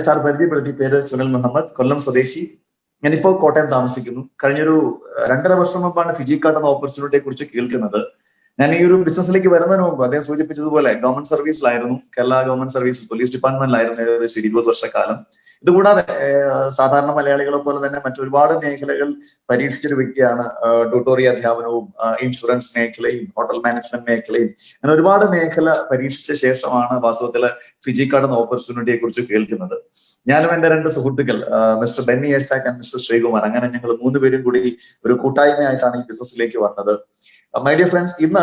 Sir പരിചയപ്പെടുത്തി പേര് സുനിൽ മുഹമ്മദ് കൊല്ലം സ്വദേശി. ഞാനിപ്പോ കോട്ടയം താമസിക്കുന്നു. കഴിഞ്ഞൊരു രണ്ടര വർഷം മുമ്പാണ് ഫിജി ഓപ്പർച്യൂണിറ്റിയെ കുറിച്ച് കേൾക്കുന്നത്. ഞാൻ ഈ ഒരു ബിസിനസ്സിലേക്ക് വരുന്നതിന് മുമ്പ് അദ്ദേഹം സൂചിപ്പിച്ചതുപോലെ ഗവൺമെന്റ് സർവീസിലായിരുന്നു കേരള ഗവൺമെന്റ് സർവീസ് പോലീസ് ഡിപ്പാർട്ട്മെന്റിലായിരുന്നു ഏകദേശം ഇരുപത് വർഷക്കാലം ഇതുകൂടാതെ സാധാരണ മലയാളികളെ പോലെ തന്നെ മറ്റൊരുപാട് മേഖലകൾ പരീക്ഷിച്ചൊരു വ്യക്തിയാണ് ട്യൂട്ടോറിയ അധ്യാപനവും ഇൻഷുറൻസ് മേഖലയും ഹോട്ടൽ മാനേജ്മെന്റ് മേഖലയും. അങ്ങനെ ഒരുപാട് മേഖല പരീക്ഷിച്ച ശേഷമാണ് വാസ്തവത്തിൽ ഫിജി കാർഡ് എന്ന ഓപ്പർച്യൂണിറ്റിയെ കുറിച്ച് കേൾക്കുന്നത്. ഞാനും എന്റെ രണ്ട് സുഹൃത്തുക്കൾ മിസ്റ്റർ ബെന്നി ഏഴ്സാക്ക് ആൻഡ് മിസ്റ്റർ ശ്രീകുമാർ അങ്ങനെ ഞങ്ങൾ മൂന്ന് പേരും കൂടി ഒരു കൂട്ടായ്മയായിട്ടാണ് ഈ ബിസിനസ്സിലേക്ക് വന്നത്. മൈ ഡിയർ ഫ്രണ്ട്സ് ഇന്ന്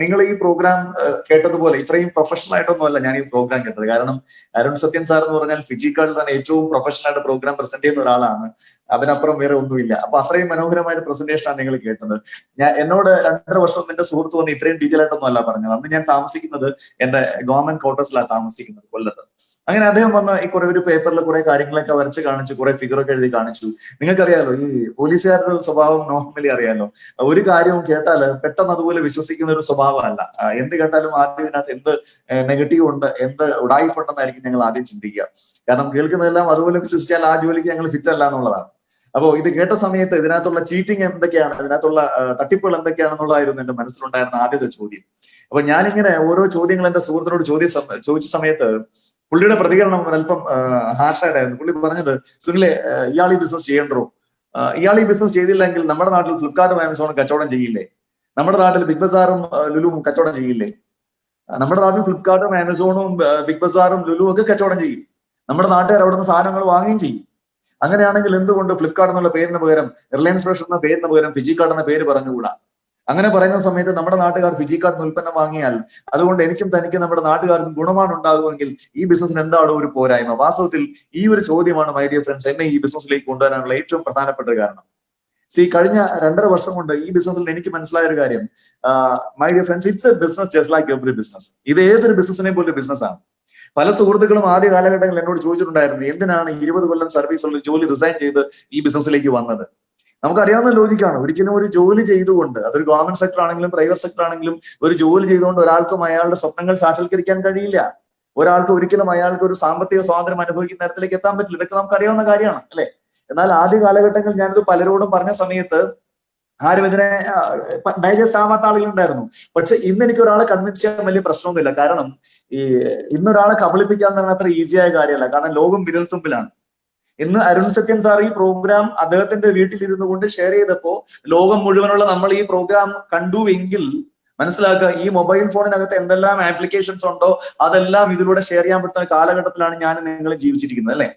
നിങ്ങൾ ഈ പ്രോഗ്രാം കേട്ടതുപോലെ ഇത്രയും പ്രൊഫഷണൽ ആയിട്ടൊന്നുമല്ല ഞാൻ ഈ പ്രോഗ്രാം കേട്ടത്. കാരണം അരുൺ സത്യൻ സാർ എന്ന് പറഞ്ഞാൽ ഫിജിക്കാളിൽ തന്നെ ഏറ്റവും പ്രൊഫഷണൽ ആയിട്ട് പ്രോഗ്രാം പ്രസന്റ് ചെയ്യുന്ന ഒരാളാണ്. അതിനപ്പുറം വേറെ ഒന്നുമില്ല. അപ്പൊ അത്രയും മനോഹരമായ പ്രസന്റേഷൻ ആണ് നിങ്ങൾ കേട്ടത്. ഞാൻ എന്നോട് രണ്ടര വർഷം എന്റെ സുഹൃത്ത് വന്ന് ഇത്രയും ഡീറ്റെയിൽ ആയിട്ടൊന്നും അല്ല പറഞ്ഞത്. അന്ന് ഞാൻ താമസിക്കുന്നത് എന്റെ ഗവൺമെന്റ് ക്വാർട്ടേഴ്സിലാണ് താമസിക്കുന്നത് കൊല്ലത്ത്. അങ്ങനെ അദ്ദേഹം വന്ന ഈ കുറെ ഒരു പേപ്പറിൽ കുറെ കാര്യങ്ങളൊക്കെ വരച്ച് കാണിച്ചു കുറെ ഫിഗറൊക്കെ എഴുതി കാണിച്ചു. നിങ്ങൾക്കറിയാലോ ഈ പോലീസുകാരുടെ ഒരു സ്വഭാവം നോർമലി അറിയാലോ. ഒരു കാര്യവും കേട്ടാൽ പെട്ടെന്ന് അതുപോലെ വിശ്വസിക്കുന്ന ഒരു സ്വഭാവമല്ല. എന്ത് കേട്ടാലും ആദ്യം ഇതിനകത്ത് എന്ത് നെഗറ്റീവ് ഉണ്ട് എന്ത് ഉടായിപ്പുണ്ടെന്നായിരിക്കും ഞങ്ങൾ ആദ്യം ചിന്തിക്കുക. കാരണം കേൾക്കുന്നതെല്ലാം അതുപോലെ വിശ്വസിച്ചാൽ ആ ജോലിക്ക് ഞങ്ങൾ ഫിറ്റ് അല്ല എന്നുള്ളതാണ്. അപ്പോ ഇത് കേട്ട സമയത്ത് ഇതിനകത്തുള്ള ചീറ്റിംഗ് എന്തൊക്കെയാണ് ഇതിനകത്തുള്ള തട്ടിപ്പുകൾ എന്തൊക്കെയാണെന്നുള്ളതായിരുന്നു എന്റെ മനസ്സിലുണ്ടായിരുന്ന ആദ്യത്തെ ചോദ്യം. അപ്പൊ ഞാനിങ്ങനെ ഓരോ ചോദ്യങ്ങൾ എന്റെ സുഹൃത്തിനോട് ചോദ്യ ചോദിച്ച സമയത്ത് പുള്ളിയുടെ പ്രതികരണം അല്പം ഹാഷായിട്ടായിരുന്നു പുള്ളി പറഞ്ഞത് സുനിലെ ഇയാൾ ഈ ബിസിനസ് ചെയ്യണ്ടോ? ഇയാൾ ഈ ബിസിനസ് ചെയ്തില്ലെങ്കിൽ നമ്മുടെ നാട്ടിൽ ഫ്ലിപ്കാർട്ടും ആമസോണും കച്ചവടം ചെയ്യില്ലേ? നമ്മുടെ നാട്ടിൽ ബിഗ് ബസാറും ലുലുവും കച്ചവടം ചെയ്യില്ലേ? നമ്മുടെ നാട്ടിൽ ഫ്ലിപ്കാർട്ടും ആമസോണും ബിഗ് ബസാറും ലുലുവും ഒക്കെ കച്ചവടം ചെയ്യും. നമ്മുടെ നാട്ടുകാർ അവിടുന്ന് സാധനങ്ങൾ വാങ്ങുകയും ചെയ്യും. അങ്ങനെയാണെങ്കിൽ എന്തുകൊണ്ട് ഫ്ലിപ്കാർട്ട് എന്നുള്ള പേരിന് പകരം റിലയൻസ് ഫ്രഷ് എന്ന പേരിന് പകരം ഫിജിക്കാർട്ട് എന്ന പേര് പറഞ്ഞുകൂടാ? അങ്ങനെ പറയുന്ന സമയത്ത് നമ്മുടെ നാട്ടുകാർ ഫിജി കാർഡ് ഉൽപ്പന്നം വാങ്ങിയാൽ അതുകൊണ്ട് എനിക്കും തനിക്കും നമ്മുടെ നാട്ടുകാർക്കും ഗുണമാണ് ഉണ്ടാകുമെങ്കിൽ ഈ ബിസിനസ്സിന് എന്താണ് ഒരു പോരായ്മ? വാസ്തവത്തിൽ ഈ ഒരു ചോദ്യമാണ് മൈ ഡിയർ ഫ്രണ്ട്സ് എന്നെ ഈ ബിസിനസ്സിലേക്ക് കൊണ്ടുവരാനുള്ള ഏറ്റവും പ്രധാനപ്പെട്ട കാരണം. സി കഴിഞ്ഞ രണ്ടര വർഷം കൊണ്ട് ഈ ബിസിനസ്സിൽ എനിക്ക് മനസ്സിലായ ഒരു കാര്യം my dear friends it's a business just like every business ഇത് ഏതൊരു ബിസിനസ്സിനെ പോലെ ബിസിനസ്സാണ് പല സുഹൃത്തുക്കളും ആദ്യ കാലഘട്ടങ്ങളിൽ എന്നോട് ചോദിച്ചിട്ടുണ്ടായിരുന്നു എന്തിനാണ് ഇരുപത് കൊല്ലം സർവീസ് ഉള്ള ജോലി റിസൈൻ ചെയ്ത് ഈ ബിസിനസ്സിലേക്ക് വന്നത്? നമുക്കറിയാവുന്ന ലോജിക്കാണ്. ഒരിക്കലും ഒരു ജോലി ചെയ്തുകൊണ്ട് അതൊരു ഗവൺമെന്റ് സെക്ടർ ആണെങ്കിലും പ്രൈവറ്റ് സെക്ടർ ആണെങ്കിലും ഒരു ജോലി ചെയ്തുകൊണ്ട് ഒരാൾക്കും അയാളുടെ സ്വപ്നങ്ങൾ സാക്ഷാത്കരിക്കാൻ കഴിയില്ല. ഒരാൾക്ക് ഒരിക്കലും അയാൾക്ക് ഒരു സാമ്പത്തിക സ്വാതന്ത്ര്യം അനുഭവിക്കുന്ന തരത്തിലേക്ക് എത്താൻ പറ്റില്ല. ഇതൊക്കെ നമുക്ക് അറിയാവുന്ന കാര്യമാണ് അല്ലെ? എന്നാൽ ആദ്യ കാലഘട്ടങ്ങളിൽ ഞാനിത് പലരോടും പറഞ്ഞ സമയത്ത് ആരും ഇതിനെ ഡൈജസ്റ്റ് ആവാത്ത ആളുകളുണ്ടായിരുന്നു പക്ഷെ ഇന്ന് എനിക്ക് ഒരാളെ കൺവിൻസ് ചെയ്യാൻ വലിയ പ്രശ്നമൊന്നുമില്ല. കാരണം ഈ ഇന്നൊരാളെ കബളിപ്പിക്കാൻ തന്നെ അത്ര ഈസിയായ കാര്യമല്ല. കാരണം ലോകം വിരൽത്തുമ്പിലാണ്. ഇന്ന് അരുൺ സത്യൻ സാർ ഈ പ്രോഗ്രാം അദ്ദേഹത്തിന്റെ വീട്ടിലിരുന്നു കൊണ്ട് ഷെയർ ചെയ്തപ്പോ ലോകം മുഴുവനുള്ള നമ്മൾ ഈ പ്രോഗ്രാം കണ്ടു എങ്കിൽ മനസ്സിലാക്കുക ഈ മൊബൈൽ ഫോണിനകത്ത് എന്തെല്ലാം ആപ്ലിക്കേഷൻസ് ഉണ്ടോ അതെല്ലാം ഇതിലൂടെ ഷെയർ ചെയ്യാൻ പറ്റുന്ന കാലഘട്ടത്തിലാണ് ഞാൻ നിങ്ങൾ ജീവിച്ചിരിക്കുന്നത് അല്ലെ?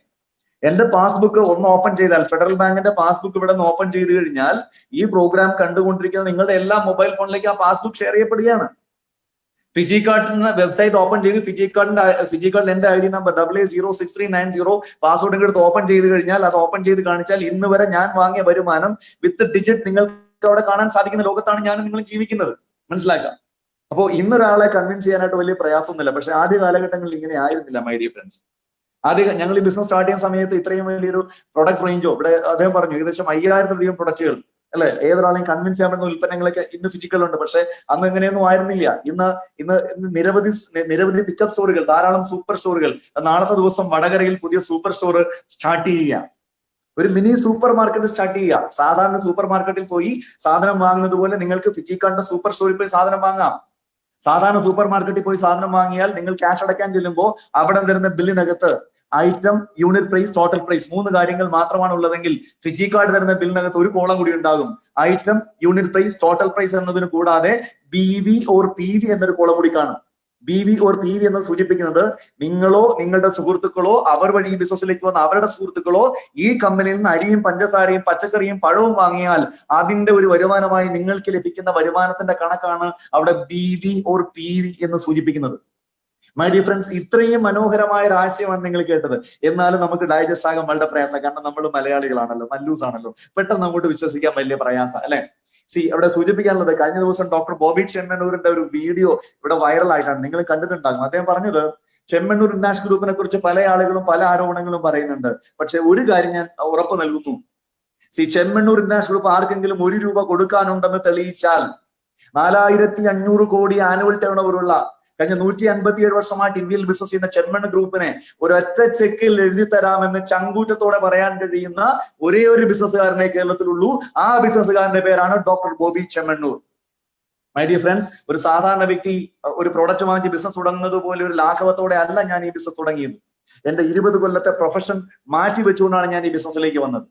എന്റെ പാസ്ബുക്ക് ഒന്ന് ഓപ്പൺ ചെയ്താൽ ഫെഡറൽ ബാങ്കിന്റെ പാസ്ബുക്ക് ഇവിടെ നിന്ന് ഓപ്പൺ ചെയ്ത് കഴിഞ്ഞാൽ ഈ പ്രോഗ്രാം കണ്ടുകൊണ്ടിരിക്കുന്ന നിങ്ങളുടെ എല്ലാ മൊബൈൽ ഫോണിലേക്ക് ആ പാസ്ബുക്ക് ഷെയർ ചെയ്യപ്പെടുകയാണ്. ഫിജി കാർഡിന് വെബ്സൈറ്റ് ഓപ്പൺ ചെയ്ത് ഫിജി കാർഡിന്റെ ഫിജി കാർഡിൽ എന്റെ I D number double A zero six three nine zero password എടുത്ത് ഓപ്പൺ ചെയ്ത് കഴിഞ്ഞാൽ അത് ഓപ്പൺ ചെയ്ത് കാണിച്ചാൽ ഇന്ന് വരെ ഞാൻ വാങ്ങിയ വരുമാനം വിത്ത് ഡിജിറ്റ് നിങ്ങൾക്ക് അവിടെ കാണാൻ സാധിക്കുന്ന ലോകത്താണ് ഞാൻ നിങ്ങൾ ജീവിക്കുന്നത്. മനസ്സിലാക്കാം അപ്പോൾ ഇന്നൊരാളെ കൺവിൻസ് ചെയ്യാനായിട്ട് വലിയ പ്രയാസമൊന്നുമില്ല. പക്ഷെ ആദ്യ കാലഘട്ടങ്ങളിൽ ഇങ്ങനെ ആയിരുന്നില്ല മൈ ഡിയർ ഫ്രണ്ട്സ് ആദ്യം ഞങ്ങൾ ഈ ബിസിനസ് സ്റ്റാർട്ട് ചെയ്യുന്ന സമയത്ത് ഇത്രയും വലിയൊരു പ്രൊഡക്റ്റ് റേഞ്ചോ ഇവിടെ അദ്ദേഹം പറഞ്ഞു ഏകദേശം അയ്യായിരത്തിലധികം പ്രൊഡക്റ്റുകൾ അല്ലെ? ഏതൊരാളെയും കൺവിൻസ് ചെയ്യാൻ പറ്റുന്ന ഉൽപ്പന്നങ്ങളൊക്കെ ഇന്ന് ഫിസിക്കൽ ഉണ്ട്. പക്ഷെ അന്ന് എങ്ങനെയൊന്നും ആയിരുന്നില്ല. ഇന്ന് ഇന്ന് നിരവധി നിരവധി പിക്കപ്പ് സ്റ്റോറുകൾ ധാരാളം സൂപ്പർ സ്റ്റോറുകൾ നാളത്തെ ദിവസം വടകരയിൽ പുതിയ സൂപ്പർ സ്റ്റോർ സ്റ്റാർട്ട് ചെയ്യുക. ഒരു മിനി സൂപ്പർ മാർക്കറ്റ് സ്റ്റാർട്ട് ചെയ്യുക. സാധാരണ സൂപ്പർ മാർക്കറ്റിൽ പോയി സാധനം വാങ്ങുന്നത് പോലെ നിങ്ങൾക്ക് ഫിജിക്കാണ്ട സൂപ്പർ സ്റ്റോറിൽ പോയി സാധനം വാങ്ങാം. സാധാരണ സൂപ്പർ മാർക്കറ്റിൽ പോയി സാധനം വാങ്ങിയാൽ നിങ്ങൾ ക്യാഷ് അടയ്ക്കാൻ ചെല്ലുമ്പോൾ അവിടെ തരുന്ന ബില്ലിനകത്ത് item unit price total price മൂന്ന് കാര്യങ്ങൾ മാത്രമാണ് ഉള്ളതെങ്കിൽ ഫിജി കാർഡ് തരുന്ന ബില്ലിനകത്ത് ഒരു കോളം കൂടി ഉണ്ടാകും. Item unit price total price എന്നതിന് കൂടാതെ B V or P V എന്നൊരു കോളം കൂടി കാണും. B V or P V എന്ന് സൂചിപ്പിക്കുന്നത് നിങ്ങളോ നിങ്ങളുടെ സുഹൃത്തുക്കളോ അവർ വഴി ഈ ബിസിനസ്സിലേക്ക് വന്ന അവരുടെ സുഹൃത്തുക്കളോ ഈ കമ്പനിയിൽ നിന്ന് അരിയും പഞ്ചസാരയും പച്ചക്കറിയും പഴവും വാങ്ങിയാൽ അതിന്റെ ഒരു വരുമാനമായി നിങ്ങൾക്ക് ലഭിക്കുന്ന വരുമാനത്തിന്റെ കണക്കാണ് അവിടെ B V or P V എന്ന് സൂചിപ്പിക്കുന്നത്. മൈ ഡിയർ ഫ്രണ്ട്സ് ഇത്രയും മനോഹരമായ ഒരു ആശയമാണ് നിങ്ങൾ കേട്ടത്. എന്നാലും നമുക്ക് ഡൈജസ്റ്റ് ആകാൻ വളരെ പ്രയാസം കാരണം നമ്മൾ മലയാളികളാണല്ലോ മല്ലൂസ് ആണല്ലോ. പെട്ടെന്ന് അങ്ങോട്ട് വിശ്വസിക്കാൻ വലിയ പ്രയാസം അല്ലെ? സി അവിടെ സൂചിപ്പിക്കാനുള്ളത് കഴിഞ്ഞ ദിവസം ഡോക്ടർ ബോബി ചെമ്മണ്ണൂരിന്റെ ഒരു വീഡിയോ ഇവിടെ വൈറൽ ആയിട്ടാണ്. നിങ്ങൾ കണ്ടിട്ടുണ്ടാകും. അദ്ദേഹം പറഞ്ഞത് ചെമ്മണ്ണൂർ ഇന്റർനാഷണൽ ഗ്രൂപ്പിനെ കുറിച്ച് പല ആളുകളും പല ആരോപണങ്ങളും പറയുന്നുണ്ട്. പക്ഷെ ഒരു കാര്യം ഞാൻ ഉറപ്പ് നൽകുന്നു. സി ചെമ്മണ്ണൂർ ഇന്റർനാഷണൽ ഗ്രൂപ്പ് ആർക്കെങ്കിലും ഒരു രൂപ കൊടുക്കാനുണ്ടെന്ന് തെളിയിച്ചാൽ നാലായിരത്തി അഞ്ഞൂറ് കോടി ആനുവൽ ടേൺ ഓവറുള്ള കഴിഞ്ഞ നൂറ്റി അൻപത്തിയേഴ് വർഷമായിട്ട് ഇന്ത്യയിൽ ബിസിനസ് ചെയ്യുന്ന ചെമ്മണ്ണ് ഗ്രൂപ്പിനെ ഒരൊറ്റ ചെക്കിൽ എഴുതി തരാമെന്ന് ചങ്കൂറ്റത്തോടെ പറയാൻ കഴിയുന്ന ഒരേ ഒരു ബിസിനസ്സുകാരനെ കേരളത്തിലുള്ളൂ. ആ ബിസിനസ്സുകാരന്റെ പേരാണ് doctor Bobby Chemmanur. My dear friends ഒരു സാധാരണ വ്യക്തി ഒരു പ്രോഡക്റ്റ് വാങ്ങി ബിസിനസ് തുടങ്ങുന്നത് പോലെ ഒരു ലാഘവത്തോടെ അല്ല ഞാൻ ഈ ബിസിനസ് തുടങ്ങിയത്. എന്റെ ഇരുപത് കൊല്ലത്തെ പ്രൊഫഷൻ മാറ്റി വെച്ചുകൊണ്ടാണ് ഞാൻ ഈ ബിസിനസ്സിലേക്ക് വന്നത്.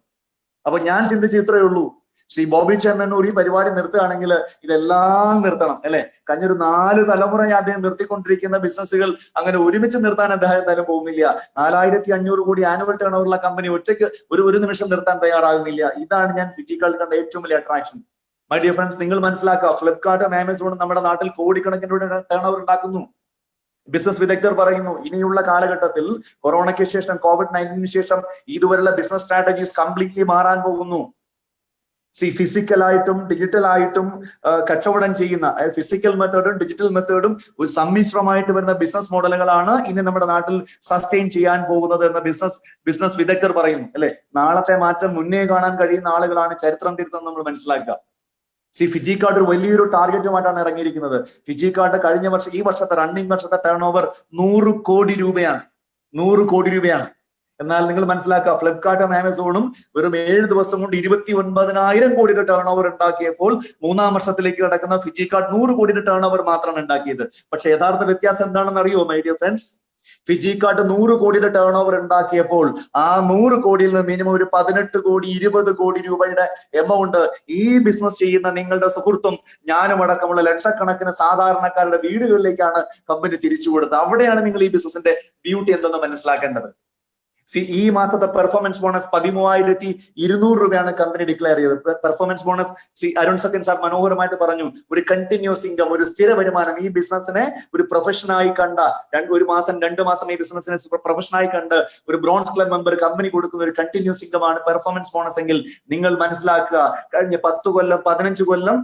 അപ്പൊ ഞാൻ ചിന്തിച്ച ഇത്രയേ ഉള്ളൂ. ശ്രീ ബോബി ചെമ്മണ്ണൂർ ഈ പരിപാടി നിർത്തുകയാണെങ്കിൽ ഇതെല്ലാം നിർത്തണം അല്ലെ? കഴിഞ്ഞൊരു നാല് തലമുറ അദ്ദേഹം നിർത്തിക്കൊണ്ടിരിക്കുന്ന ബിസിനസ്സുകൾ അങ്ങനെ ഒരുമിച്ച് നിർത്താൻ അദ്ദേഹം എന്തായാലും പോകുന്നില്ല. നാലായിരത്തി അഞ്ഞൂറ് കോടി ആനുവൽ ടേൺ ഓവറുള്ള കമ്പനി ഒറ്റയ്ക്ക് ഒരു ഒരു നിമിഷം നിർത്താൻ തയ്യാറാകുന്നില്ല. ഇതാണ് ഞാൻ ഫിജിക്കൽ കണ്ട ഏറ്റവും വലിയ അട്രാക്ഷൻ മൈ ഡിയർ ഫ്രണ്ട്സ് നിങ്ങൾ മനസ്സിലാക്കുക ഫ്ലിപ്കാർട്ടും ആമസോണും നമ്മുടെ നാട്ടിൽ കോടിക്കണക്കിന് ടേൺ ഓവർ ഉണ്ടാക്കുന്നു. ബിസിനസ് വിദഗ്ധർ പറയുന്നു ഇനിയുള്ള കാലഘട്ടത്തിൽ കൊറോണയ്ക്ക് ശേഷം കോവിഡ് നയന്റീന് ശേഷം ഇതുവരെയുള്ള ബിസിനസ് സ്ട്രാറ്റജീസ് കംപ്ലീറ്റ്ലി മാറാൻ പോകുന്നു. സി ഫിസിക്കലായിട്ടും ഡിജിറ്റലായിട്ടും കച്ചവടം ചെയ്യുന്ന ഫിസിക്കൽ മെത്തേഡും ഡിജിറ്റൽ മെത്തേഡും ഒരു സമ്മിശ്രമായിട്ട് വരുന്ന ബിസിനസ് മോഡലുകളാണ് ഇനി നമ്മുടെ നാട്ടിൽ സസ്റ്റെയിൻ ചെയ്യാൻ പോകുന്നത് എന്ന് ബിസിനസ് ബിസിനസ് വിദഗ്ധർ പറയുന്നു. അല്ലെ? നാളത്തെ മാറ്റം മുന്നേ കാണാൻ കഴിയുന്ന ആളുകളാണ് ചരിത്രം തിരുത്തുന്നത് നമ്മൾ മനസ്സിലാക്കുക. സി ഫിജി കാർഡ് ഒരു വലിയൊരു ടാർഗറ്റുമായിട്ടാണ് ഇറങ്ങിയിരിക്കുന്നത്. ഫിജി കാർഡ് കഴിഞ്ഞ വർഷം ഈ വർഷത്തെ റണ്ണിംഗ് വർഷത്തെ ടേൺ ഓവർ നൂറ് കോടി രൂപയാണ്. നൂറ് കോടി രൂപയാണ്. എന്നാൽ നിങ്ങൾ മനസ്സിലാക്കുക ഫ്ലിപ്കാർട്ടും ആമസോണും വെറും ഏഴ് ദിവസം കൊണ്ട് ഇരുപത്തി ഒൻപതിനായിരം കോടിയുടെ ടേൺ ഓവർ ഉണ്ടാക്കിയപ്പോൾ മൂന്നാം വർഷത്തിലേക്ക് കടക്കുന്ന ഫിജി കാർഡ് നൂറ് കോടിയുടെ ടേൺ ഓവർ മാത്രമാണ് ഉണ്ടാക്കിയത്. പക്ഷെ യഥാർത്ഥ വ്യത്യാസം എന്താണെന്ന് അറിയോ my dear friends Fijikart നൂറ് കോടിയുടെ ടേൺ ഓവർ ഉണ്ടാക്കിയപ്പോൾ ആ നൂറ് കോടിയിൽ നിന്ന് മിനിമം ഒരു പതിനെട്ട് കോടി ഇരുപത് കോടി രൂപയുടെ എമൗണ്ട് ഈ ബിസിനസ് ചെയ്യുന്ന നിങ്ങളുടെ സുഹൃത്തും ഞാനും അടക്കമുള്ള ലക്ഷക്കണക്കിന് സാധാരണക്കാരുടെ വീടുകളിലേക്കാണ് കമ്പനി തിരിച്ചു കൊടുത്തത്. അവിടെയാണ് നിങ്ങൾ ഈ ബിസിനസിന്റെ ബ്യൂട്ടി എന്തെന്ന് മനസ്സിലാക്കേണ്ടത്. സി ഈ മാസത്തെ പെർഫോമൻസ് ബോണസ് പതിമൂവായിരത്തി ഇരുന്നൂറ് രൂപയാണ് കമ്പനി ഡിക്ലെയർ ചെയ്തത്. Performance bonus Shri Arun Sathyan sir മനോഹരമായിട്ട് പറഞ്ഞു ഒരു കണ്ടിന്യൂസ് ഇൻകം ഒരു സ്ഥിര വരുമാനം ഈ ബിസിനസ്സിനെ ഒരു പ്രൊഫഷനായി കണ്ട ഒരു മാസം രണ്ട് മാസം ഈ ബിസിനസ്സിനെ പ്രൊഫഷനായി കണ്ട് ഒരു ബ്രോൺസ് ക്ലബ് മെമ്പർ കമ്പനി കൊടുക്കുന്ന ഒരു കണ്ടിന്യൂസ് ഇൻകം ആണ് പെർഫോമൻസ് ബോണസ് എങ്കിൽ നിങ്ങൾ മനസ്സിലാക്കുക കഴിഞ്ഞ പത്ത് കൊല്ലം പതിനഞ്ച് കൊല്ലം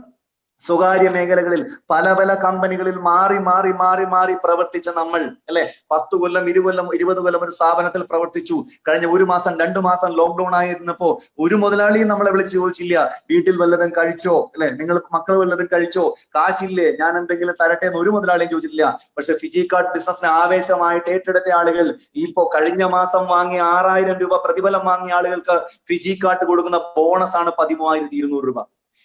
സ്വകാര്യ മേഖലകളിൽ പല പല കമ്പനികളിൽ മാറി മാറി മാറി മാറി പ്രവർത്തിച്ച നമ്മൾ അല്ലെ? പത്ത് കൊല്ലം ഇരു കൊല്ലം ഇരുപത് കൊല്ലം ഒരു സ്ഥാപനത്തിൽ പ്രവർത്തിച്ചു. കഴിഞ്ഞ ഒരു മാസം രണ്ടു മാസം ലോക്ക്ഡൌൺ ആയിരുന്നപ്പോ ഒരു മുതലാളിയും നമ്മളെ വിളിച്ച് ചോദിച്ചില്ല വീട്ടിൽ വല്ലതും കഴിച്ചോ? അല്ലെ? നിങ്ങൾ മക്കൾ വല്ലതും കഴിച്ചോ? കാശില്ലേ ഞാൻ എന്തെങ്കിലും തരട്ടെ എന്ന് ഒരു മുതലാളിയും ചോദിച്ചില്ല പക്ഷെ ഫിജി കാർഡ് ബിസിനസിന് ആവേശമായിട്ട് ഏറ്റെടുത്ത ആളുകൾ ഇപ്പോ കഴിഞ്ഞ മാസം വാങ്ങിയ ആറായിരം രൂപ പ്രതിഫലം വാങ്ങിയ ആളുകൾക്ക് ഫിജി കാർഡ് കൊടുക്കുന്ന ബോണസ് ആണ് പതിമൂവായിരത്തി ഇരുന്നൂറ് രൂപ.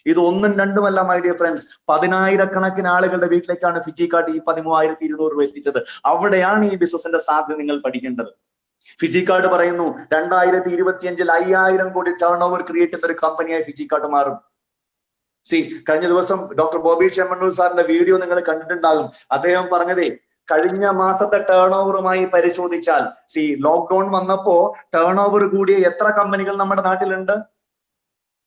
ഇത് ഒന്നും രണ്ടുമല്ല മൈ ഡിയർ ഫ്രണ്ട്സ് പതിനായിരക്കണക്കിന് ആളുകളുടെ വീട്ടിലേക്കാണ് ഫിജി കാർഡ് ഈ പതിമൂവായിരത്തി ഇരുന്നൂറ് രൂപ എത്തിച്ചത്. അവിടെയാണ് ഈ ബിസിനസിന്റെ സാധ്യത നിങ്ങൾ പഠിക്കേണ്ടത്. ഫിജി കാർഡ് പറയുന്നു രണ്ടായിരത്തി ഇരുപത്തിയഞ്ചിൽ അയ്യായിരം കോടി ടേൺ ഓവർ ക്രിയേറ്റ് ചെയ്യുന്ന ഒരു കമ്പനിയായി ഫിജി കാർഡ് മാറും. സി കഴിഞ്ഞ ദിവസം ഡോക്ടർ ബോബി ചെമ്മണ്ണൂർ സാറിന്റെ വീഡിയോ നിങ്ങൾ കണ്ടിട്ടുണ്ടാകും. അദ്ദേഹം പറഞ്ഞതേ കഴിഞ്ഞ മാസത്തെ ടേൺ ഓവറുമായി പരിശോധിച്ചാൽ സി ലോക്ക്ഡൌൺ വന്നപ്പോ ടേൺ ഓവർ കൂടിയ എത്ര കമ്പനികൾ നമ്മുടെ നാട്ടിലുണ്ട്?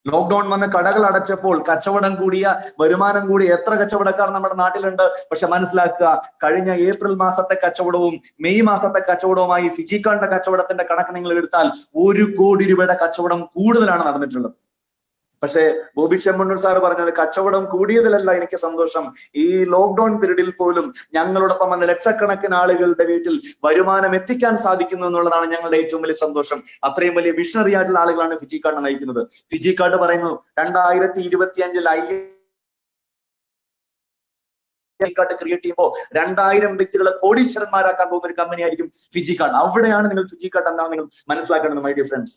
ലോക്ക്ഡൌൺ വന്ന് കടകൾ അടച്ചപ്പോൾ കച്ചവടം കൂടിയ വരുമാനം കൂടിയ എത്ര കച്ചവടക്കാർ നമ്മുടെ നാട്ടിലുണ്ട്? പക്ഷെ മനസ്സിലാക്കുക കഴിഞ്ഞ ഏപ്രിൽ മാസത്തെ കച്ചവടവും മെയ് മാസത്തെ കച്ചവടവുമായി ഫിജിക്കാരുടെ കച്ചവടത്തിന്റെ കണക്ക് നിങ്ങൾ എടുത്താൽ ഒരു കോടി രൂപയുടെ കച്ചവടം കൂടുതലാണ് നടന്നിട്ടുള്ളത്. പക്ഷേ ബോബി ചെമ്മണ്ണൂർ സാർ പറഞ്ഞത് കച്ചവടം കൂടിയതിലല്ല എനിക്ക് സന്തോഷം. ഈ ലോക്ക്ഡൌൺ പീരീഡിൽ പോലും ഞങ്ങളോടൊപ്പം വന്ന ലക്ഷക്കണക്കിന് ആളുകളുടെ വീട്ടിൽ വരുമാനം എത്തിക്കാൻ സാധിക്കുന്നു എന്നുള്ളതാണ് ഞങ്ങളുടെ ഏറ്റവും വലിയ സന്തോഷം. അത്രയും വലിയ വിഷണറി ആയിട്ടുള്ള ആളുകളാണ് ഫിജി കാർഡ് നയിക്കുന്നത്. ഫിജി കാർഡ് പറയുന്നു രണ്ടായിരത്തി ഇരുപത്തി അഞ്ചിൽ ഐ ക്രിയേറ്റ് ചെയ്യുമ്പോൾ രണ്ടായിരം വ്യക്തികളെ കോടീശ്വരന്മാരാക്കാൻ പോകുന്ന ഒരു കമ്പനി ആയിരിക്കും ഫിജി കാർഡ് അവിടെയാണ് നിങ്ങൾ ഫിജി കാർഡ് എന്താണ് നിങ്ങൾ മനസ്സിലാക്കേണ്ടത് മൈ ഡിയർ ഫ്രണ്ട്സ്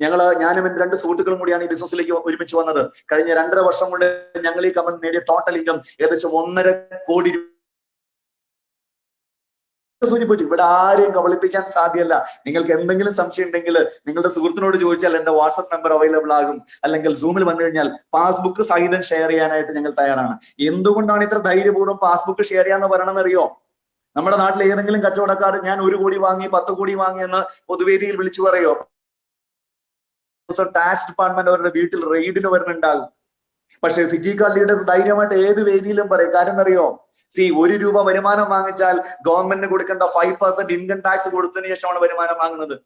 ഞങ്ങൾ ഞാനും എന്റെ രണ്ട് സുഹൃത്തുക്കളും കൂടിയാണ് ഈ ബിസിനസ്സിലേക്ക് ഒരുമിച്ച് വന്നത്. കഴിഞ്ഞ രണ്ടര വർഷം കൊണ്ട് ഞങ്ങൾ ഈ കമ്പനി നേടിയ ടോട്ടൽ ഇൻകം ഏകദേശം ഒന്നര കോടി സൂചിപ്പിച്ചു. ഇവിടെ ആരെയും കബളിപ്പിക്കാൻ സാധ്യല്ല. നിങ്ങൾക്ക് എന്തെങ്കിലും സംശയം ഉണ്ടെങ്കിൽ നിങ്ങളുടെ സുഹൃത്തിനോട് ചോദിച്ചാൽ എന്റെ വാട്സ്ആപ്പ് നമ്പർ അവൈലബിൾ ആകും. അല്ലെങ്കിൽ സൂമിൽ വന്നു കഴിഞ്ഞാൽ പാസ്ബുക്ക് സഹിതം ഷെയർ ചെയ്യാനായിട്ട് ഞങ്ങൾ തയ്യാറാണ്. എന്തുകൊണ്ടാണ് ഇത്ര ധൈര്യപൂർവം പാസ്ബുക്ക് ഷെയർ ചെയ്യാന്ന് പറയണമെന്നറിയോ? നമ്മുടെ നാട്ടിൽ ഏതെങ്കിലും കച്ചവടക്കാർ ഞാൻ ഒരു കോടി വാങ്ങി പത്ത് കോടി വാങ്ങി എന്ന് പൊതുവേദിയിൽ വിളിച്ചു പറയോ? ടാക്സ് ഡിപ്പാർട്ട്മെന്റ് അവരുടെ വീട്ടിൽ റെയ്ഡിന് വരുന്നുണ്ടാകും. പക്ഷെ ഫിജിക്കൽ ലീഡേഴ്സ് ധൈര്യമായിട്ട് ഏത് വേദിയിലും പറയും. കാര്യം അറിയോ? സി ഒരു രൂപ വരുമാനം വാങ്ങിച്ചാൽ ഗവൺമെന്റിന് കൊടുക്കേണ്ട ഫൈവ് പെർസെന്റ് ഇൻകം ടാക്സ് കൊടുത്തതിന് ശേഷമാണ് വരുമാനം വാങ്ങുന്നത്.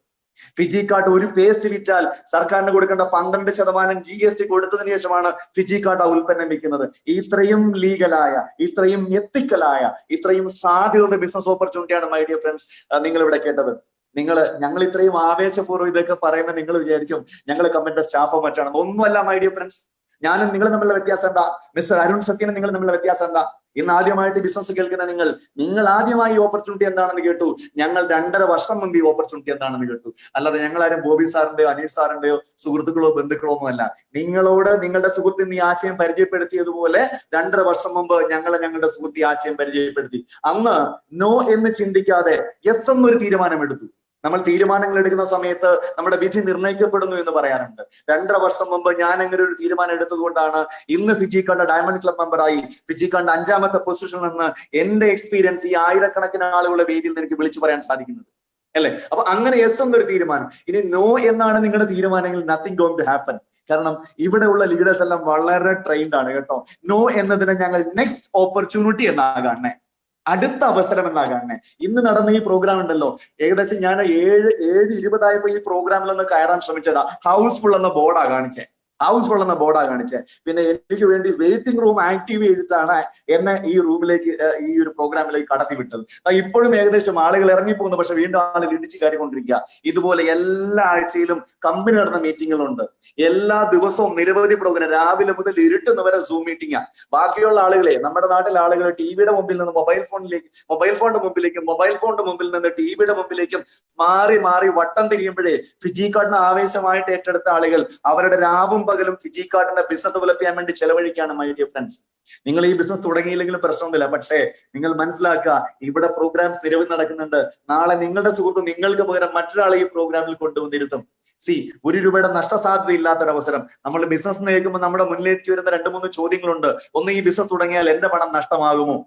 ഫിജി കാർഡ് ഒരു പേസ്റ്റ് വിറ്റാൽ സർക്കാരിന് കൊടുക്കേണ്ട പന്ത്രണ്ട് ശതമാനം ജി എസ് ടി കൊടുത്തതിന് ശേഷമാണ് ഫിജി കാർഡ് ആ ഉൽപ്പന്നം വിൽക്കുന്നത്. ഇത്രയും ലീഗലായ ഇത്രയും എത്തിക്കലായ ഇത്രയും സാധ്യതയുള്ള ബിസിനസ് ഓപ്പർച്യൂണിറ്റിയാണ് മൈ ഡിയർ ഫ്രണ്ട്സ് നിങ്ങൾ ഇവിടെ കേട്ടത്. നിങ്ങൾ ഞങ്ങൾ ഇത്രയും ആവേശപൂർവം ഇതൊക്കെ പറയുമ്പോൾ നിങ്ങൾ വിചാരിക്കും ഞങ്ങൾ കമ്പനിയുടെ സ്റ്റാഫോ മറ്റാണ്? ഒന്നുമല്ല മൈ ഡിയർ ഫ്രണ്ട്സ് ഞാനും നിങ്ങൾ തമ്മിലുള്ള വ്യത്യാസം എന്താ? മിസ്റ്റർ അരുൺ സത്യനും നിങ്ങൾ തമ്മിലുള്ള വ്യത്യാസം എന്താ? ഇന്ന് ആദ്യമായിട്ട് ബിസിനസ് കേൾക്കുന്ന നിങ്ങൾ നിങ്ങൾ ആദ്യമായി ഓപ്പർച്യൂണിറ്റി എന്താണെന്ന് കേട്ടു. ഞങ്ങൾ രണ്ടര വർഷം മുമ്പ് ഈ ഓപ്പർച്യൂണിറ്റി എന്താണെന്ന് കേട്ടു. അല്ലാതെ ഞങ്ങൾ ആരും ബോബി സാറിന്റെയോ അനീഷ് സാറിന്റെയോ സുഹൃത്തുക്കളോ ബന്ധുക്കളോ ഒന്നുമല്ല നിങ്ങളോട് നിങ്ങളുടെ സുഹൃത്തിന് ഈ ആശയം പരിചയപ്പെടുത്തിയതുപോലെ രണ്ടര വർഷം മുമ്പ് ഞങ്ങൾ ഞങ്ങളുടെ സുഹൃത്തി ആശയം പരിചയപ്പെടുത്തി. അന്ന് നോ എന്ന് ചിന്തിക്കാതെ യെസ് എന്നൊരു തീരുമാനമെടുത്തു. നമ്മൾ തീരുമാനങ്ങൾ എടുക്കുന്ന സമയത്ത് നമ്മുടെ വിധി നിർണയിക്കപ്പെടുന്നു എന്ന് പറയാനുണ്ട് രണ്ടര വർഷം മുമ്പ് ഞാൻ അങ്ങനെ ഒരു തീരുമാനം എടുത്തതുകൊണ്ടാണ് ഇന്ന് ഫിജി കണ്ട ഡയമണ്ട് ക്ലബ് മെമ്പറായി ഫിജി കണ്ട അഞ്ചാമത്തെ പൊസിഷനിൽ നിന്ന് എന്റെ എക്സ്പീരിയൻസ് ഈ ആയിരക്കണക്കിന് ആളുകളുടെ വേദിയിൽ എനിക്ക് വിളിച്ചു പറയാൻ സാധിക്കുന്നത്. അല്ലെ? അപ്പൊ അങ്ങനെ എസ് എന്നൊരു തീരുമാനം. ഇനി നോ എന്നാണ് നിങ്ങളുടെ തീരുമാനങ്ങൾ നത്തിങ് ഗോയിങ് ടു ഹാപ്പൻ കാരണം ഇവിടെ ഉള്ള ലീഡേഴ്സ് എല്ലാം വളരെ ട്രെയിൻഡ് ആണ് കേട്ടോ. നോ എന്നതിനെ ഞങ്ങൾ നെക്സ്റ്റ് ഓപ്പർച്യൂണിറ്റി എന്നാണ് കാണണേ അടുത്ത അവസരം എന്നാ കാണണേ ഇന്ന് നടന്ന ഈ പ്രോഗ്രാം ഉണ്ടല്ലോ. ഏകദേശം ഞാൻ ഏഴ് ഏഴ് ഇരുപതായപ്പോ ഈ പ്രോഗ്രാമിൽ ഒന്ന് കയറാൻ ശ്രമിച്ചതാ. ഹൗസ്ഫുൾ എന്ന ബോർഡാ കാണിച്ചേ. ഹൗസ്ഫുൾ എന്ന ബോർഡാ കാണിച്ചത് പിന്നെ എനിക്ക് വേണ്ടി വെയിറ്റിംഗ് റൂം ആക്റ്റീവ് ചെയ്തിട്ടാണ് എന്നെ ഈ റൂമിലേക്ക് ഈ ഒരു പ്രോഗ്രാമിലേക്ക് കടത്തി വിട്ടത്. ഇപ്പോഴും ഏകദേശം ആളുകൾ ഇറങ്ങിപ്പോകുന്നു. പക്ഷെ വീണ്ടും ആളുകൾ ഇടിച്ചു കയറിക്കൊണ്ടിരിക്കുക. ഇതുപോലെ എല്ലാ ആഴ്ചയിലും കമ്പനി നടന്ന മീറ്റിങ്ങുകളുണ്ട് എല്ലാ ദിവസവും നിരവധി പ്രോഗ്രാം രാവിലെ മുതൽ ഇരുട്ടുന്നവരെ സൂം മീറ്റിംഗാ ബാക്കിയുള്ള ആളുകളെ നമ്മുടെ നാട്ടിലെ ആളുകൾ ടിവിയുടെ മുമ്പിൽ നിന്ന് മൊബൈൽ ഫോണിലേക്ക് മൊബൈൽ ഫോണിന്റെ മുമ്പിലേക്കും മൊബൈൽ ഫോണിന്റെ മുമ്പിൽ നിന്ന് ടിവിയുടെ മുമ്പിലേക്കും മാറി മാറി വട്ടം തിരിയുമ്പോഴേ ഫിജി കാർഡിന് ആവേശമായിട്ട് ഏറ്റെടുത്ത ആളുകൾ അവരുടെ രാവും പകലും ഫിജി കാർഡിന്റെ ബിസിനസ് ഡെവലപ്പ് ചെയ്യാൻ വേണ്ടി ചെലവഴിക്കുകയാണ് മൈ ഡിയർ ഫ്രണ്ട്സ് നിങ്ങൾ ഈ ബിസിനസ് തുടങ്ങിയില്ലെങ്കിലും പ്രശ്നമൊന്നുമില്ല. പക്ഷേ നിങ്ങൾ മനസ്സിലാക്കുക ഇവിടെ പ്രോഗ്രാംസ് നിരവധി നടക്കുന്നുണ്ട്. നാളെ നിങ്ങളുടെ സുഹൃത്ത് നിങ്ങൾക്ക് പകരം മറ്റൊരാളെ ഈ പ്രോഗ്രാമിൽ കൊണ്ടുവന്നിരുത്തും. സി ഒരു രൂപയുടെ നഷ്ടസാധ്യത ഇല്ലാത്തൊരവസരം നമ്മൾ ബിസിനസ് നേക്കുമ്പോൾ നമ്മുടെ മുന്നിലേക്ക് വരുന്ന രണ്ട് മൂന്ന് ചോദ്യങ്ങളുണ്ട്. ഒന്ന് ഈ ബിസിനസ് തുടങ്ങിയാൽ എന്റെ പണം നഷ്ടമാകുമോ?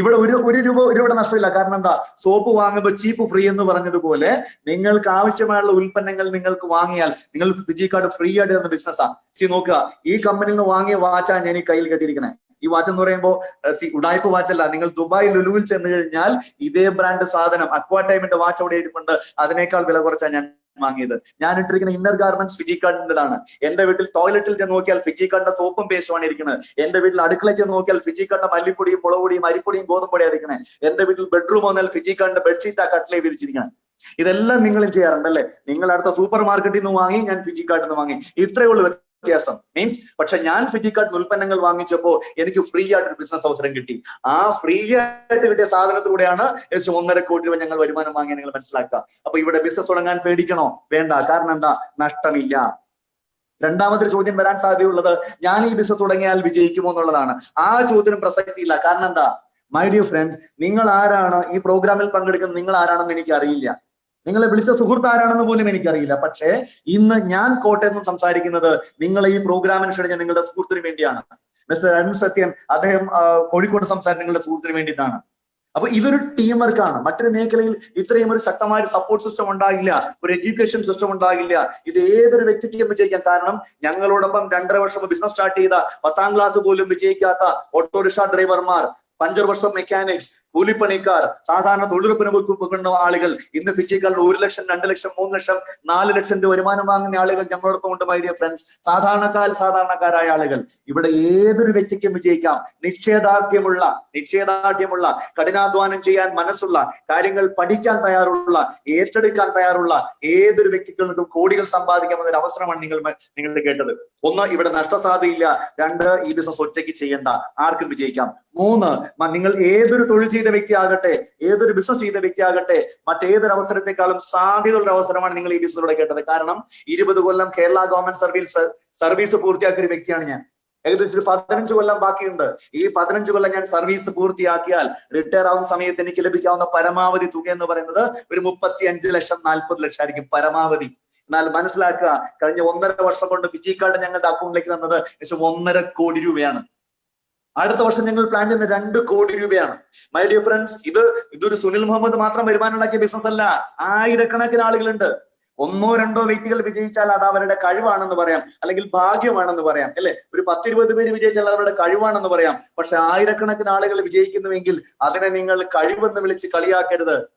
ഇവിടെ ഒരു ഒരു രൂപ ഒരു രൂപയുടെ നഷ്ടമില്ല. കാരണം എന്താ? സോപ്പ് വാങ്ങുമ്പോൾ ചീപ്പ് ഫ്രീ എന്ന് പറഞ്ഞതുപോലെ നിങ്ങൾക്ക് ആവശ്യമായുള്ള ഉൽപ്പന്നങ്ങൾ നിങ്ങൾക്ക് വാങ്ങിയാൽ നിങ്ങൾ ഫിജി കാർഡ് ഫ്രീ ആയിട്ട് തന്ന ബിസിനസ്സാ സി നോക്കുക. ഈ കമ്പനിയിൽ നിന്ന് വാങ്ങിയ വാച്ചാണ് ഞാൻ ഈ കയ്യിൽ കെട്ടിയിരിക്കണേ. ഈ വാച്ച് എന്ന് പറയുമ്പോൾ സി ഉടായ്പ വാച്ചല്ല നിങ്ങൾ ദുബായ് ലുലുവിൽ ചെന്ന് കഴിഞ്ഞാൽ ഇതേ ബ്രാൻഡ് സാധനം അക്വാ ടൈമിന്റെ വാച്ച് അവിടെ ഇരിപ്പുണ്ട്. അതിനേക്കാൾ വില കുറച്ചാണ് ഞാൻ വാങ്ങിയത്. ഞാൻ ഇട്ടിരിക്കുന്ന ഇന്നർ ഗാർമെന്റ്സ് ഫിജി കാർഡിന്റെതാണ് എന്റെ വീട്ടിൽ ടോയ്ലറ്റിൽ ചെന്ന് നോക്കിയാൽ ഫിജി കാർഡിന്റെ സോപ്പും പേസ്റ്റുമാണ് ഇരിക്കുന്നത്. എന്റെ വീട്ടിൽ അടുക്കളയിൽ ചെന്ന് നോക്കിയാൽ ഫിജി കാർഡിന്റെ മല്ലിപ്പൊടിയും മുളകുപൊടിയും അരിപ്പൊടിയും ഗോതമ്പൊടിയാണ് ഇരിക്കുന്നത്. എന്റെ വീട്ടിൽ ബെഡ്റൂം വന്നാൽ ഫിജി കാർഡിന്റെ ബെഡ്ഷീറ്റ് ആ കട്ടിലേ വിരിച്ചിരിക്കണം. ഇതെല്ലാം നിങ്ങളും ചെയ്യാറുണ്ടല്ലേ നിങ്ങൾ അടുത്ത സൂപ്പർ മാർക്കറ്റിൽ നിന്ന് വാങ്ങി ഞാൻ ഫിജി കാർഡിൽ നിന്ന് വാങ്ങി. ഇത്രയേ ഉള്ളൂ വ്യത്യാസം. മീൻസ് പക്ഷെ ഞാൻ ഫിജി കാർഡ് ഉൽപ്പന്നങ്ങൾ വാങ്ങിച്ചപ്പോ എനിക്ക് ഫ്രീ ആയിട്ട് ഒരു ബിസിനസ് അവസരം കിട്ടി. ആ ഫ്രീ ആയിട്ട് കിട്ടിയ സാധനത്തിലൂടെയാണ് ഏകദേശം ഒന്നര കോടി രൂപ ഞങ്ങൾ വരുമാനം വാങ്ങിയ നിങ്ങൾ മനസ്സിലാക്കുക. അപ്പൊ ഇവിടെ ബിസിനസ് തുടങ്ങാൻ പേടിക്കണോ? വേണ്ട. കാരണം എന്താ? നഷ്ടമില്ല. രണ്ടാമത്തെ ചോദ്യം വരാൻ സാധ്യതയുള്ളത് ഞാൻ ഈ ബിസിനസ് തുടങ്ങിയാൽ വിജയിക്കുമോ എന്നുള്ളതാണ്. ആ ചോദ്യം പ്രസക്തി ഇല്ല. കാരണം എന്താ? മൈ ഡിയർ ഫ്രണ്ട് നിങ്ങൾ ആരാണ്? ഈ പ്രോഗ്രാമിൽ പങ്കെടുക്കുന്നത് നിങ്ങൾ ആരാണെന്ന് എനിക്ക് അറിയില്ല നിങ്ങളെ വിളിച്ച സുഹൃത്ത് ആരാണെന്ന് പോലും എനിക്കറിയില്ല. പക്ഷേ ഇന്ന് ഞാൻ കോട്ടയത്ത് നിന്ന് സംസാരിക്കുന്നത് നിങ്ങളെ ഈ പ്രോഗ്രാമിന് ക്ഷണിച്ച നിങ്ങളുടെ സുഹൃത്തിന് വേണ്ടിയാണ്. മിസ്റ്റർ അരുൺ സത്യൻ അദ്ദേഹം കോഴിക്കോട് സംസാരിച്ച നിങ്ങളുടെ സുഹൃത്തിന് വേണ്ടിയിട്ടാണ്. അപ്പൊ ഇതൊരു ടീം വർക്കാണ് മറ്റൊരു മേഖലയിൽ ഇത്രയും ഒരു ശക്തമായ ഒരു സപ്പോർട്ട് സിസ്റ്റം ഉണ്ടാകില്ല ഒരു എഡ്യൂക്കേഷൻ സിസ്റ്റം ഉണ്ടാകില്ല. ഇത് ഏതൊരു വ്യക്തിക്കും വിജയിക്കാം. കാരണം ഞങ്ങളോടൊപ്പം രണ്ടര വർഷം ബിസിനസ് സ്റ്റാർട്ട് ചെയ്ത പത്താം ക്ലാസ് പോലും വിജയിക്കാത്ത ഓട്ടോറിക്ഷ ഡ്രൈവർമാർ പഞ്ചർ വർഷം മെക്കാനിക്സ് കൂലിപ്പണിക്കാർ സാധാരണ തൊഴിലുറപ്പിന് പോകുന്ന ആളുകൾ ഇന്ന് ഫിജിക്കാരുടെ ഒരു ലക്ഷം രണ്ട് ലക്ഷം മൂന്ന് ലക്ഷം നാല് ലക്ഷം രൂപ വരുമാനം വാങ്ങുന്ന ആളുകൾ ഞങ്ങളോടൊപ്പം ഉണ്ട് മൈ ഡിയർ ഫ്രണ്ട്സ് സാധാരണക്കാർ സാധാരണക്കാരായ ആളുകൾ. ഇവിടെ ഏതൊരു വ്യക്തിക്കും വിജയിക്കാം. നിശ്ചയദാർഢ്യമുള്ള നിശ്ചയദാർഢ്യമുള്ള കഠിനാധ്വാനം ചെയ്യാൻ മനസ്സുള്ള കാര്യങ്ങൾ പഠിക്കാൻ തയ്യാറുള്ള ഏറ്റെടുക്കാൻ തയ്യാറുള്ള ഏതൊരു വ്യക്തികൾക്കും കോടികൾ സമ്പാദിക്കാൻ ഒരു അവസരമാണ് നിങ്ങൾ നിങ്ങൾ കേട്ടത്. ഒന്ന് ഇവിടെ നഷ്ടസാധ്യയില്ല രണ്ട് ഈ ബിസിനസ് ഒറ്റയ്ക്ക് ചെയ്യേണ്ട. ആർക്കും വിജയിക്കാം. മൂന്ന് നിങ്ങൾ ഏതൊരു തൊഴിൽ ചെയ്ത വ്യക്തി ആകട്ടെ ഏതൊരു ബിസിനസ് ചെയ്യുന്ന വ്യക്തി ആകട്ടെ മറ്റേതൊരു അവസരത്തെക്കാളും സാധ്യതയുള്ള അവസരമാണ് നിങ്ങൾ ഈ ബിസിനസ്സിലൂടെ കേട്ടത് കാരണം ഇരുപത് കൊല്ലം കേരള ഗവൺമെന്റ് സർവീസ് സർവീസ് പൂർത്തിയാക്കിയ ഒരു വ്യക്തിയാണ് ഞാൻ. ഏകദേശം പതിനഞ്ച് കൊല്ലം ബാക്കിയുണ്ട്. ഈ പതിനഞ്ച് കൊല്ലം ഞാൻ സർവീസ് പൂർത്തിയാക്കിയാൽ റിട്ടയർ ആവുന്ന സമയത്ത് എനിക്ക് ലഭിക്കാവുന്ന പരമാവധി തുക എന്ന് പറയുന്നത് ഒരു മുപ്പത്തി അഞ്ച് ലക്ഷം നാൽപ്പത് ലക്ഷം ആയിരിക്കും പരമാവധി. എന്നാൽ മനസ്സിലാക്കുക കഴിഞ്ഞ ഒന്നര വർഷം കൊണ്ട് ഫിജി കാർഡ് ഞങ്ങളുടെ അക്കൗണ്ടിലേക്ക് തന്നത് ഏകദേശം ഒന്നര കോടി രൂപയാണ്. അടുത്ത വർഷം ഞങ്ങൾ പ്ലാൻ ചെയ്യുന്ന രണ്ട് കോടി രൂപയാണ്. മൈ ഡിയർ ഫ്രണ്ട്സ് ഇത് ഇതൊരു സുനിൽ മുഹമ്മദ് മാത്രം വരുമാനം ഉണ്ടാക്കിയ ബിസിനസ് അല്ല. ആയിരക്കണക്കിന് ആളുകളുണ്ട്. ഒന്നോ രണ്ടോ വ്യക്തികൾ വിജയിച്ചാൽ അത് അവരുടെ കഴിവാണെന്ന് പറയാം. അല്ലെങ്കിൽ ഭാഗ്യമാണെന്ന് പറയാം. അല്ലെ? ഒരു പത്തിരുപത് പേര് വിജയിച്ചാൽ അവരുടെ കഴിവാണെന്ന് പറയാം. പക്ഷെ ആയിരക്കണക്കിന് ആളുകൾ വിജയിക്കുന്നുവെങ്കിൽ അതിനെ നിങ്ങൾ കഴിവെന്ന് വിളിച്ച് കളിയാക്കരുത്.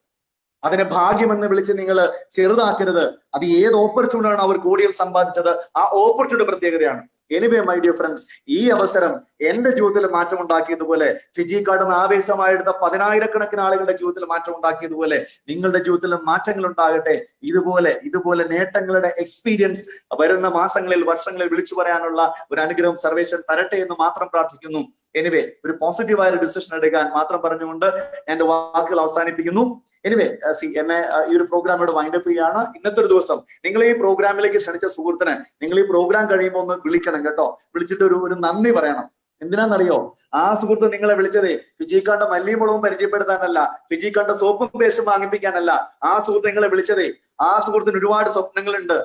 അതിനെ ഭാഗ്യമെന്ന് വിളിച്ച് നിങ്ങൾ ചെറുതാക്കരുത്. അത് ഏത് ഓപ്പർച്യൂണിറ്റി ആണ് അവർ കൂടിയ സമ്പാദിച്ചത്? ആ ഓപ്പർച്യൂണിറ്റി പ്രത്യേകതയാണ്. എനിവേ മൈ ഡിയർ ഫ്രണ്ട്സ് ഈ അവസരം എന്റെ ജീവിതത്തിൽ മാറ്റം ഉണ്ടാക്കിയതുപോലെ ഫിജി കാർഡ് ആവേശമായെടുത്ത പതിനായിരക്കണക്കിന് ആളുകളുടെ ജീവിതത്തിൽ മാറ്റം ഉണ്ടാക്കിയതുപോലെ നിങ്ങളുടെ ജീവിതത്തിൽ മാറ്റങ്ങൾ ഉണ്ടാകട്ടെ. ഇതുപോലെ ഇതുപോലെ നേട്ടങ്ങളുടെ എക്സ്പീരിയൻസ് വരുന്ന മാസങ്ങളിൽ വർഷങ്ങളിൽ വിളിച്ചു പറയാനുള്ള ഒരു അനുഗ്രഹം സർവേശൻ തരട്ടെ എന്ന് മാത്രം പ്രാർത്ഥിക്കുന്നു. എനിവേ ഒരു പോസിറ്റീവായ ഒരു ഡിസിഷൻ എടുക്കാൻ മാത്രം പറഞ്ഞുകൊണ്ട് എന്റെ വാക്കുകൾ അവസാനിപ്പിക്കുന്നു. എനിവേ സി എന്നെ uh, ഈ ഒരു പ്രോഗ്രാം ഇവിടെ വൈൻഡപ്പ് ചെയ്യുകയാണ്. ഇന്നത്തെ ഒരു ദിവസം നിങ്ങൾ ഈ പ്രോഗ്രാമിലേക്ക് ക്ഷണിച്ച സുഹൃത്തിനെ നിങ്ങൾ ഈ പ്രോഗ്രാം കഴിയുമ്പോൾ ഒന്ന് വിളിക്കണം കേട്ടോ. വിളിച്ചിട്ട് ഒരു ഒരു നന്ദി പറയണം. എന്തിനാണെന്നറിയോ ആ സുഹൃത്ത് നിങ്ങളെ വിളിച്ചതേ ഫിജിക്കാണ്ട മല്ലിമുളവും പരിചയപ്പെടുത്താനല്ല ഫിജിക്കാണ്ട സോപ്പും പേസ്റ്റും വാങ്ങിപ്പിക്കാനല്ല. ആ സുഹൃത്ത് നിങ്ങളെ വിളിച്ചതേ ആ സുഹൃത്തിന് ഒരുപാട് സ്വപ്നങ്ങളുണ്ട്.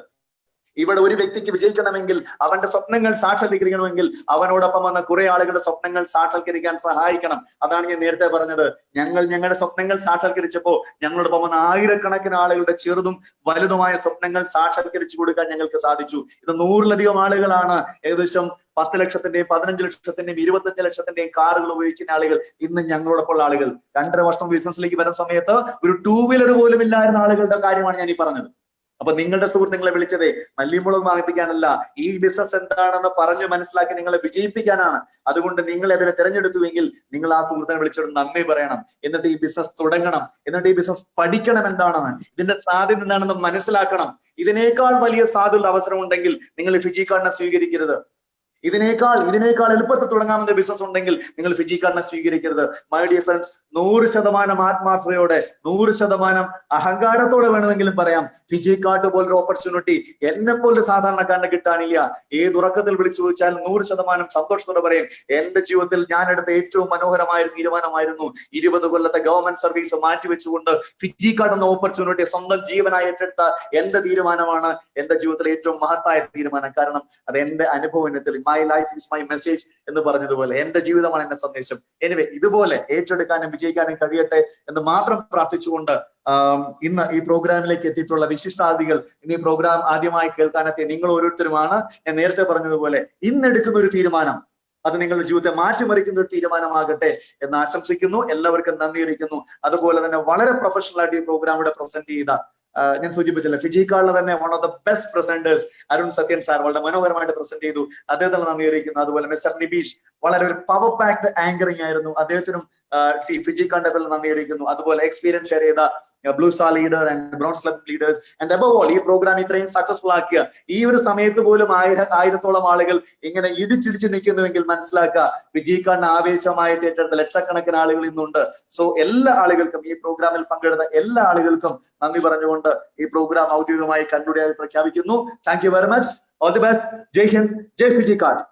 ഇവിടെ ഒരു വ്യക്തിക്ക് വിജയിക്കണമെങ്കിൽ അവന്റെ സ്വപ്നങ്ങൾ സാക്ഷാത്കരിക്കണമെങ്കിൽ അവനോടൊപ്പം വന്ന കുറെ ആളുകളുടെ സ്വപ്നങ്ങൾ സാക്ഷാത്കരിക്കാൻ സഹായിക്കണം. അതാണ് ഞാൻ നേരത്തെ പറഞ്ഞത്. ഞങ്ങൾ ഞങ്ങളുടെ സ്വപ്നങ്ങൾ സാക്ഷാത്കരിച്ചപ്പോ ഞങ്ങളോടൊപ്പം വന്ന ആയിരക്കണക്കിന് ആളുകളുടെ ചെറുതും വലുതുമായ സ്വപ്നങ്ങൾ സാക്ഷാത്കരിച്ചു കൊടുക്കാൻ ഞങ്ങൾക്ക് സാധിച്ചു. ഇത് നൂറിലധികം ആളുകളാണ്. ഏകദേശം പത്ത് ലക്ഷത്തിന്റെയും പതിനഞ്ച് ലക്ഷത്തിന്റെയും ഇരുപത്തഞ്ച് ലക്ഷത്തിന്റെയും കാറുകൾ ഉപയോഗിക്കുന്ന ആളുകൾ. ഇന്ന് ഞങ്ങളോടൊപ്പം ഉള്ള ആളുകൾ. രണ്ടര വർഷം ബിസിനസ്സിലേക്ക് വരുന്ന സമയത്ത് ഒരു ടൂ വീലർ പോലും ഇല്ലായിരുന്ന ആളുകളുടെ കാര്യമാണ് ഞാൻ ഈ പറഞ്ഞത്. അപ്പൊ നിങ്ങളുടെ സുഹൃത്ത് നിങ്ങളെ വിളിച്ചതേ മല്ലിമുളക് വാങ്ങിപ്പിക്കാനല്ല ഈ ബിസിനസ് എന്താണെന്ന് പറഞ്ഞു മനസ്സിലാക്കി നിങ്ങളെ വിജയിപ്പിക്കാനാണ്. അതുകൊണ്ട് നിങ്ങൾ അതിനെ തിരഞ്ഞെടുത്തുവെങ്കിൽ നിങ്ങൾ ആ സുഹൃത്തിനെ വിളിച്ചിട്ട് നന്ദി പറയണം. എന്നിട്ട് ഈ ബിസിനസ് തുടങ്ങണം. എന്നിട്ട് ഈ ബിസിനസ് പഠിക്കണം എന്താണെന്ന്. ഇതിന്റെ സാധ്യത എന്താണെന്ന് മനസ്സിലാക്കണം. ഇതിനേക്കാൾ വലിയ സാധ്യത അവസരം ഉണ്ടെങ്കിൽ നിങ്ങൾ ഫിജി കാർഡിനെ സ്വീകരിക്കരുത്. ഇതിനേക്കാൾ ഇതിനേക്കാൾ എളുപ്പത്തിൽ തുടങ്ങാമെന്ന ബിസിനസ് ഉണ്ടെങ്കിൽ നിങ്ങൾ ഫിജി കാർഡിനെ സ്വീകരിക്കരുത്. മൈ ഡിയർ ഫ്രണ്ട്സ് നൂറ് ശതമാനം ആത്മാർത്ഥതയോടെ നൂറ് ശതമാനം അഹങ്കാരത്തോടെ വേണമെങ്കിലും പറയാം. ഫിജി കാർഡ് പോലൊരു ഓപ്പർച്യൂണിറ്റി എന്നെ പോലൊരു സാധാരണക്കാരനെ കിട്ടാനില്ല. ഏത് ഉറക്കത്തിൽ വിളിച്ചു ചോദിച്ചാൽ നൂറ് ശതമാനം സന്തോഷത്തോടെ പറയും. എന്റെ ജീവിതത്തിൽ ഞാൻ എടുത്ത ഏറ്റവും മനോഹരമായ തീരുമാനമായിരുന്നു. ഇരുപത് കൊല്ലത്തെ ഗവൺമെന്റ് സർവീസ് മാറ്റിവെച്ചുകൊണ്ട് ഫിജി കാർഡ് എന്ന ഓപ്പർച്യൂണിറ്റി സ്വന്തം ജീവനായി ഏറ്റെടുത്ത എന്റെ തീരുമാനമാണ് എന്റെ ജീവിതത്തിലെ ഏറ്റവും മഹത്തായ തീരുമാനം. കാരണം അത് എന്റെ അനുഭവത്തിൽ my life is my message എന്ന് പറഞ്ഞതുപോലെ എന്റെ ജീവിതമാണ് എന്റെ സന്ദേശം. എനിവേ ഇതുപോലെ ഏറ്റെടുക്കാനും വിജയിക്കാനും കഴിയട്ടെ എന്ന് മാത്രം പ്രാർത്ഥിച്ചുകൊണ്ട് ഇന്ന് ഈ പ്രോഗ്രാമിലേക്ക് എത്തിയിട്ടുള്ള വിശിഷ്ടാതിഥികൾ ഇന്ന് ഈ പ്രോഗ്രാം ആദ്യമായി കേൾക്കാനെത്തിയ നിങ്ങൾ ഓരോരുത്തരുമാണ്. ഞാൻ നേരത്തെ പറഞ്ഞതുപോലെ ഇന്ന് എടുക്കുന്ന ഒരു തീരുമാനം അത് നിങ്ങളുടെ ജീവിതത്തെ മാറ്റിമറിക്കുന്ന ഒരു തീരുമാനമാകട്ടെ എന്ന് ആശംസിക്കുന്നു. എല്ലാവർക്കും നന്ദി അറിയിക്കുന്നു. അതുപോലെ തന്നെ വളരെ പ്രൊഫഷണൽ ആയിട്ട് ഈ പ്രോഗ്രാം ഇവിടെ പ്രസന്റ് ചെയ്ത ഞാൻ സൂചിപ്പിച്ചില്ല ഫിജിക്കാളിലെ തന്നെ one of the best presenters Arun Sathyan sir വളരെ മനോഹരമായിട്ട് പ്രസന്റ് ചെയ്തു. അദ്ദേഹത്തിന് നന്ദി അറിയിക്കുന്നു. അതുപോലെ മിസ്റ്റർ നിബീഷ് വളരെ ഒരു പവർ പാക്ട് ആങ്കറിംഗ് ആയിരുന്നു. അദ്ദേഹത്തിനും സി ഫിജി കണ്ടതിൽ നന്ദി അറിയിക്കുന്നു അതുപോലെ എക്സ്പീരിയൻസ് ഷെയർ ചെയ്ത ബ്ലൂ സാ leader and bronze club leaders and above all ഈ പ്രോഗ്രാം ഇത്രയും സക്സസ്ഫുൾ ആക്കിയ ഈ ഒരു സമയത്ത് പോലും ആയിരം ആയിരത്തോളം ആളുകൾ ഇങ്ങനെ ഇടിച്ചിടിച്ച് നിൽക്കുന്നുവെങ്കിൽ മനസ്സിലാക്കുക ഫിജി കണ്ണ് ആവേശമായിട്ട് ഏറ്റെടുത്ത ലക്ഷക്കണക്കിന് ആളുകൾ ഇന്നുണ്ട്. സോ എല്ലാ ആളുകൾക്കും ഈ പ്രോഗ്രാമിൽ പങ്കെടുത്ത എല്ലാ ആളുകൾക്കും നന്ദി പറഞ്ഞുകൊണ്ട് ഈ പ്രോഗ്രാം ഔദ്യോഗികമായി കണ്ടുപിടിയായി പ്രഖ്യാപിക്കുന്നു. Thank you very much all the best Jai Hind Jai Fijikart